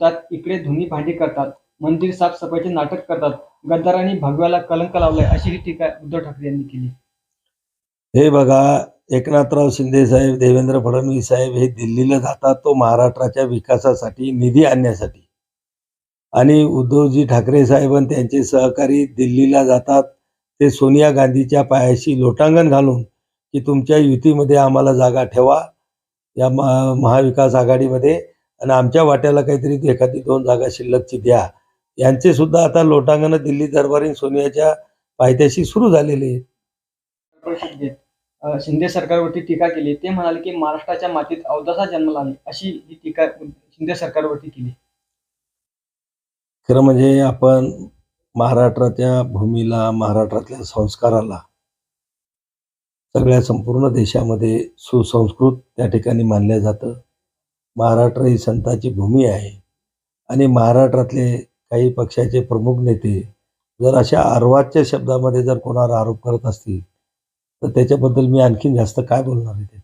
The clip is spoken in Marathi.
त्यात इकडे धुनी भांडी करतात मंदिर साफसफाईचे नाटक करतात गद्दारांनी भगव्याला कलंक लावलाय अशी ही टीका उद्धव ठाकरे यांनी केली. हे बघा एकनाथराव शिंदे साहेब देवेंद्र फडणवीस साहेब हे दिल्लीला जातात तो महाराष्ट्राच्या विकासासाठी निधी आणण्यासाठी. आणि उद्धवजी ठाकरे साहेब आणि त्यांचे सहकारी दिल्लीला जातात ते सोनिया गांधीच्या पायाशी लोटांगण घालून की तुमच्या युतीमध्ये आम्हाला जागा ठेवा या महाविकास आघाडीमध्ये आणि आमच्या वाट्याला काहीतरी एखादी दोन जागा शिल्लकची द्या. यांचे सुद्धा आता लोटांगण दिल्ली दरबारी सोनियाच्या पायथ्याशी सुरू झालेले आहेत. शिंदे सरकारवरती टीका केली. ते म्हणाले की महाराष्ट्राच्या मातीत अवदासा जन्मला आहे अशी ही टीका शिंदे सरकारवरती केली. खरं म्हणजे आपण महाराष्ट्राच्या भूमीला महाराष्ट्रातल्या संस्काराला सगळ्या संपूर्ण देशामध्ये सुसंस्कृत त्या ठिकाणी मानलं जातं. महाराष्ट्र ही संतांची भूमी आहे. आणि महाराष्ट्रातले काही पक्षाचे प्रमुख नेते जर अशा अर्वाच्य शब्दामध्ये जर कोणावर आरोप करत असतील तर त्याच्याबद्दल मी आणखीन जास्त काय बोलणार आहे?